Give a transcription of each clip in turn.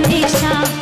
নেশা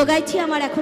তো গাইছি আমার এখন